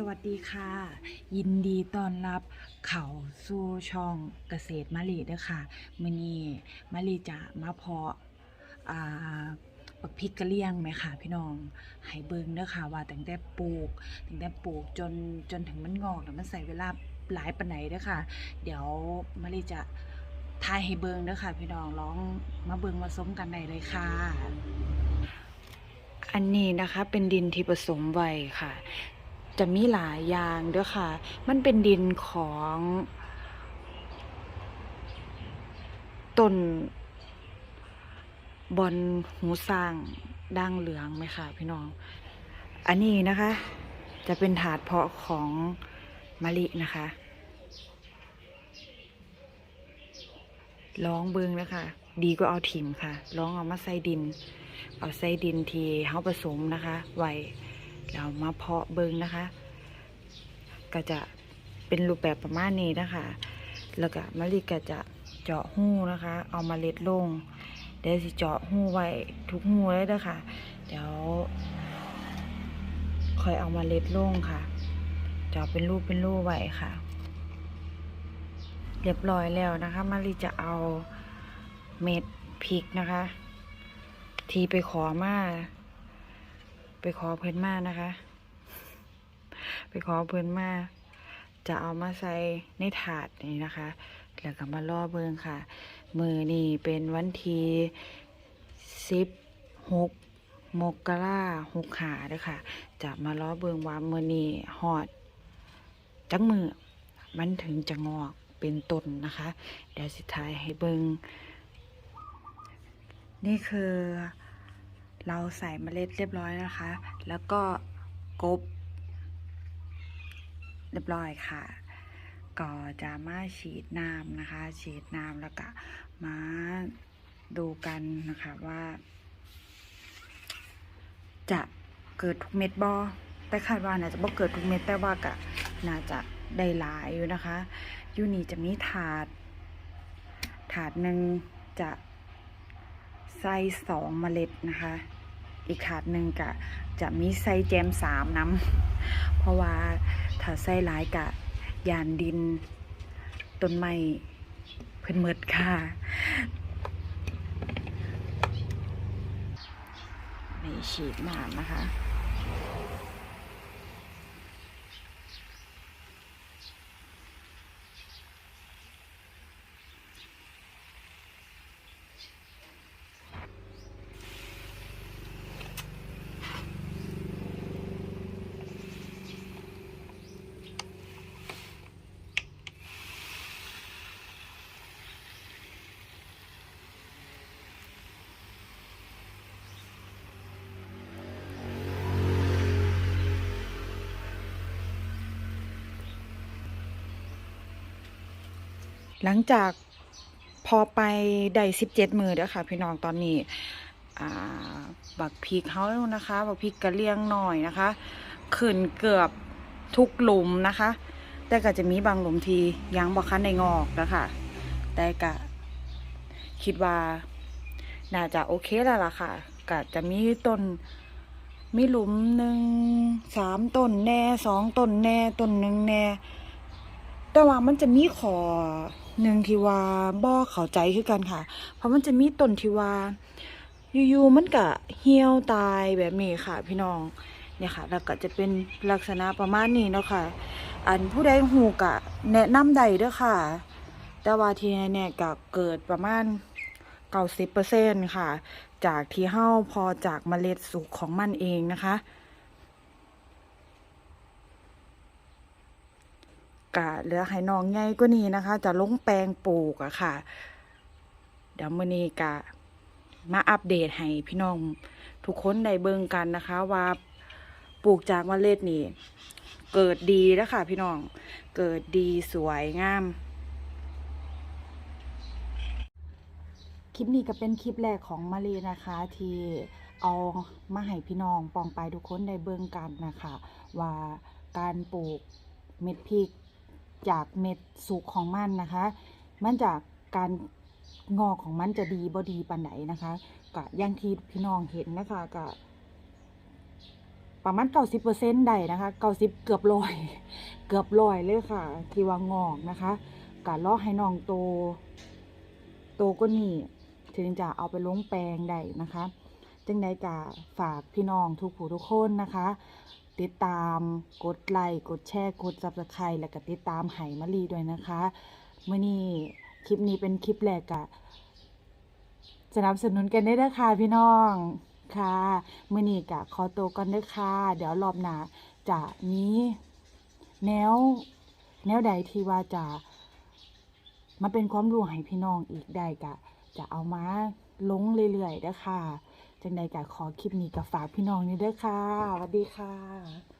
สวัสดีค่ะ ยินดีต้อนรับเขาสู่ช่องเกษตรมะลิเด้อค่ะมื้อนี้มะลิจะมาเพาะปักพริกกระเลี่ยงไหมค่ะ พี่น้องให้เบิ่งเด้อค่ะ ว่าตั้งแต่ปลูกตั้งแต่ปลูกจนจนถึงมันงอกแล้วมันใส่เวลาหลายปานไหนเด้อค่ะ เดี๋ยวมะลิจะทายให้เบิ่งเด้อค่ะ พี่น้องลองมาเบิ่งมาส้มกันได้เลยค่ะอันนี้นะคะเป็นดินที่ผสมไว้ค่ะ จะมีหลายอย่างเด้วยค่ะ มันเป็นดินของต้นบอนหูสร้างด่างเหลืองไหมคะพี่น้อง อันนี้นะคะ จะเป็นถาดเพาะของมะลินะคะลองเบิงนะคะ ดีก็เอาถิ่มค่ะลองเอามาใส่ดิน เอาใส่ดินทีเฮาผสมนะคะ ไว้ แล้วมาเพาะเบิงนะคะ ก็จะเป็นรูปแบบประมาณนี้นะคะ แล้วก็มะลิก็จะเจาะหู้นะคะ เอามาเล็ดลง เดี๋ยวสิเจาะหู้ไว้ทุกหู้เลยเด้อค่ะเดี๋ยวค่อยเอามาเล็ดลงค่ะ เจาะเป็นรูปเป็นรูปไว้ค่ะ เรียบร้อยแล้วนะคะมะลิจะเอาเม็ดพริกนะคะ ที่ไปขอมา ไปขอเพิ่นมานะคะ ไปขอเพิ่นมาจะเอามาใส่ในถาดนี้นะคะ แล้วก็มาล่อเบิงค่ะ มือนี่เป็นวันที่สิบหกมกราหกขาเด้อค่ะ จะมาล้อเบิงว่ามือนี่หอด จังมือมันถึงจะงอกเป็นต้นนะคะ เดี๋ยวสิท้ายให้เบิงนี่คือ เราใส่เมล็ดเรียบร้อยนะคะ แล้วก็กบ เรียบร้อยค่ะ ก็จะมาฉีดน้ำนะคะ ฉีดน้ำแล้วก็มาดูกันนะคะว่า จะเกิดทุกเม็ดบอแต่คาดว่าน่าจะบ่เกิดทุกเม็ดแต่ว่าก็น่าจะได้หลายอยู่นะคะยูนี่จะมีถาด ถาดหนึ่งจะใส่สองเมล็ดนะคะ อีกถาดหนึ่งกะจะมีใส่แจมสามน้ำเพราะว่าถ้าใส่หลายกะยานดินต้นไม้เพิ่นเมิดค่ะนี่ฉีดน้ำนะคะ หลังจากพอไปได้สิบเจ็ดมือเด้อค่ะ พี่น้องตอนนี้บักพริกเขานะคะ บักพริกกระเลียงหน่อยนะคะ ขึ้นเกือบทุกหลุมนะคะ แต่ก็จะมีบางหลุมทียังบ่คันในงอกนะคะแต่ก็คิดว่า น่าจะโอเคแล้วล่ะค่ะก็จะมีต้นมีหลุมหนึ่งสามต้นแน่สองต้นแน่ต้นหนึ่งแน่ แต่ว่ามันจะมีขอ หนึ่งที่ว่าบ่เข้าใจคือกันค่ะ เพราะมันจะมีต้นที่ว่าอยู่ๆมันก็เหี่ยวตายแบบนี้ค่ะ พี่น้องเนี่ยค่ะ แล้วก็จะเป็นลักษณะประมาณนี้เนาะค่ะ อันผู้ใดหูกะแนะนำใดเด้อค่ะ แต่ว่าทีนี้เนี่ยก็เกิดประมาณเก้าสิบเปอร์เซ็นค่ะ จากที่เฮ้าพอจากเมล็ดสุกของมันเองนะคะ กะเหลือให้น้องใหญ่กว่านี้นะคะ จะลงแปลงปลูกอะค่ะ เดี๋ยวมื้อนี้กะมาอัปเดตให้พี่น้องทุกคนได้เบิ่งกันนะคะ ว่าปลูกจากเมล็ดนี่เกิดดีแล้วค่ะ พี่น้องเกิดดีสวยงามคลิปนี้ก็เป็นคลิปแรกของมารีนะคะ ที่เอามาให้พี่น้องปองไปทุกคนได้เบิ่งกันนะคะ ว่าการปลูกเม็ดพริก จากเม็ดสุกของมันนะคะ มันจากการงอกของมันจะดีบ่ดีปานไหนนะคะก็ย่างที่พี่น้องเห็นนะคะก็ประมาณ90%ได้นะคะ90เกือบร้อย เกือบร้อยเลยค่ะ ที่ว่างอกนะคะกะรอให้น้องโต โตก็นี่ถึงจะเอาไปลงแปลงได้นะคะจังใดกะฝากพี่น้องทุกผู้ทุกคนนะคะ ติดตามกดไลค์กดแชร์กด Subscribe และก็ติดตามไหมะลีด้วยนะคะเมื่อนี้คลิปนี้เป็นคลิปแรกกะสนับสนุนกันได้เด้อค่ะพี่น้องค่ะเมื่อนี้กะขอตัวก่อนเด้อค่ะ เดี๋ยวรอบหน้าจะมีแนว แนวใดที่ว่าจะมาเป็นความรู้ให้พี่น้องอีกได้กะ จะเอามาลงเรื่อยๆเด้อค่ะ จังใดกะขอคลิปนี้กับฝากพี่น้องนี่เด้อค่ะสวัสดีค่ะ